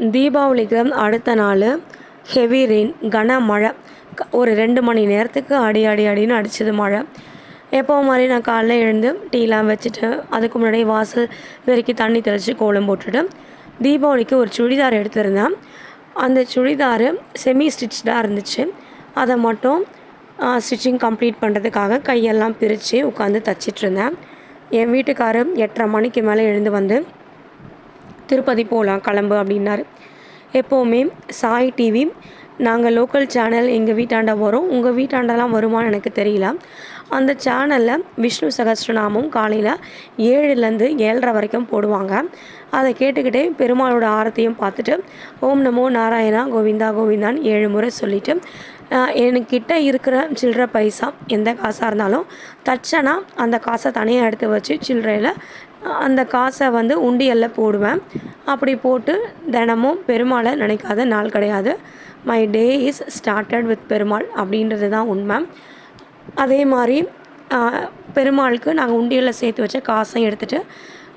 தீபாவளிக்கு அடுத்த நாள் ஹெவி ரெயின் கனமழை க- ஒரு ரெண்டு மணி நேரத்துக்கு அடி அடி அடின்னு அடிச்சது மழை. எப்போவும் மாதிரி நான் காலைல எழுந்து டீலாம் வச்சுட்டு அதுக்கு முன்னாடி வாசல் பெருக்கி தண்ணி தெளித்து கோலம் போட்டுட்டு தீபாவளிக்கு ஒரு சுடிதார் எடுத்திருந்தேன். அந்த சுடிதார் செமி ஸ்டிச்டாக இருந்துச்சு. அதை மட்டும் ஸ்டிச்சிங் கம்ப்ளீட் பண்ணுறதுக்காக கையெல்லாம் பிரித்து உட்காந்து தச்சிட்ருந்தேன் என் வீட்டுக்காரர் எட்டரை மணிக்கு மேலே எழுந்து வந்து திருப்பதி போகலாம் கிளம்பு அப்படின்னாரு. எப்போவுமே சாய் டிவி நாங்கள் லோக்கல் சேனல் எங்கள் வீட்டாண்ட வரும். உங்கள் வீட்டாண்டலாம் வருமான்னு எனக்கு தெரியல. அந்த சேனலில் விஷ்ணு சகஸ்ரநாமம் காலையில் ஏழுலேருந்து ஏழரை வரைக்கும் போடுவாங்க. அதை கேட்டுக்கிட்டே பெருமாளோட ஆரத்தையும் பார்த்துட்டு ஓம் நமோ நாராயணா கோவிந்தா கோவிந்தான்னு ஏழு முறை சொல்லிவிட்டு என்கிட்ட இருக்கிற சில்லற பைசா எந்த காசாக இருந்தாலும் தச்சனா அந்த காசை தனியாக எடுத்து வச்சு சில்லறையில் அந்த காசை வந்து உண்டியலில் போடுவேன். அப்படி போட்டு தினமும் பெருமாளை நினைக்காத நாள் கிடையாது. My day is started with Perumal அப்படின்றது தான் உண்மை. அதே மாதிரி பெருமாளுக்கு நாங்கள் உண்டியலில் சேர்த்து வச்ச காசையும் எடுத்துகிட்டு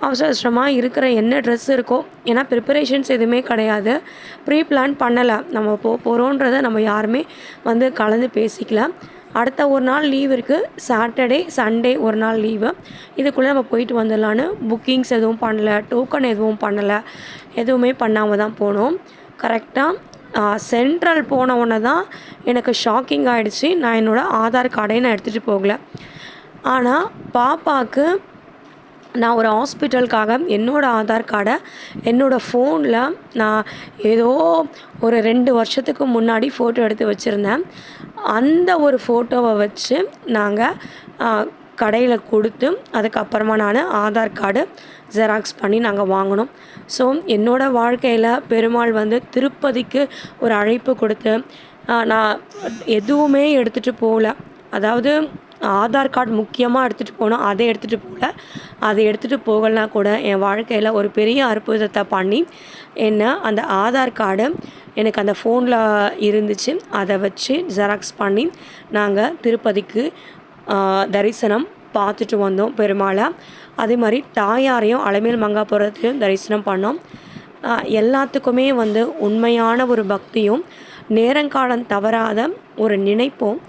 அவசர அவசரமாக இருக்கிற என்ன ட்ரெஸ் இருக்கோ ஏன்னா ப்ரிப்பரேஷன்ஸ் எதுவுமே கிடையாது. ப்ரீ பிளான் பண்ணலை. நம்ம போ போகிறோன்றதை நம்ம யாருமே வந்து கலந்து பேசிக்கல. அடுத்த ஒரு நாள் லீவ் இருக்குது சாட்டர்டே சண்டே ஒரு நாள் லீவு இதுக்குள்ளே நம்ம போயிட்டு வந்துடலான்னு புக்கிங்ஸ் எதுவும் பண்ணல. டோக்கன் எதுவும் பண்ணலை. எதுவுமே பண்ணாமல் தான் போனோம். கரெக்டாக சென்ட்ரல் போன உடனே தான் எனக்கு ஷாக்கிங் ஆகிடுச்சு நான் என்னோடய ஆதார் கார்டை நான் எடுத்துகிட்டு போகல. ஆனால் பாப்பாவுக்கு நான் ஒரு ஹாஸ்பிட்டலுக்காக என்னோடய ஆதார் கார்டை என்னோடய ஃபோனில் நான் ஏதோ ஒரு ரெண்டு வருஷத்துக்கு முன்னாடி ஃபோட்டோ எடுத்து வச்சுருந்தேன். அந்த ஒரு ஃபோட்டோவை வச்சு நாங்கள் கடையில் கொடுத்து அதுக்கப்புறமா நான் ஆதார் கார்டு ஜெராக்ஸ் பண்ணி நாங்கள் வாங்கினோம். ஸோ என்னோடய வாழ்க்கையில் பெருமாள் வந்து திருப்பதிக்கு ஒரு அழைப்பு கொடுத்து நான் எதுவுமே எடுத்துகிட்டு போகல. அதாவது ஆதார் கார்டு முக்கியமாக எடுத்துகிட்டு போனோம் அதை எடுத்துகிட்டு போகல. அதை எடுத்துகிட்டு போகலனா கூட என் வாழ்க்கையில் ஒரு பெரிய அற்புதத்தை பண்ணி என்ன அந்த ஆதார் கார்டு எனக்கு அந்த ஃபோனில் இருந்துச்சு. அதை வச்சு ஜெராக்ஸ் பண்ணி நாங்கள் திருப்பதிக்கு தரிசனம் பார்த்துட்டு வந்தோம் பெருமாளை. அதே மாதிரி தாயாரையும் அலமேல் மங்காபுரத்தையும் தரிசனம் பண்ணோம். எல்லாத்துக்குமே வந்து உண்மையான ஒரு பக்தியும் நேரங்காலம் தவறாத ஒரு நினைப்பும்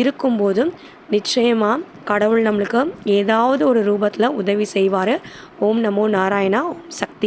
இருக்கும்போது நிச்சயமாக கடவுள் நம்மளுக்கு ஏதாவது ஒரு ரூபத்தில் உதவி செய்வார். ஓம் நமோ நாராயணா ஓம் சக்தி.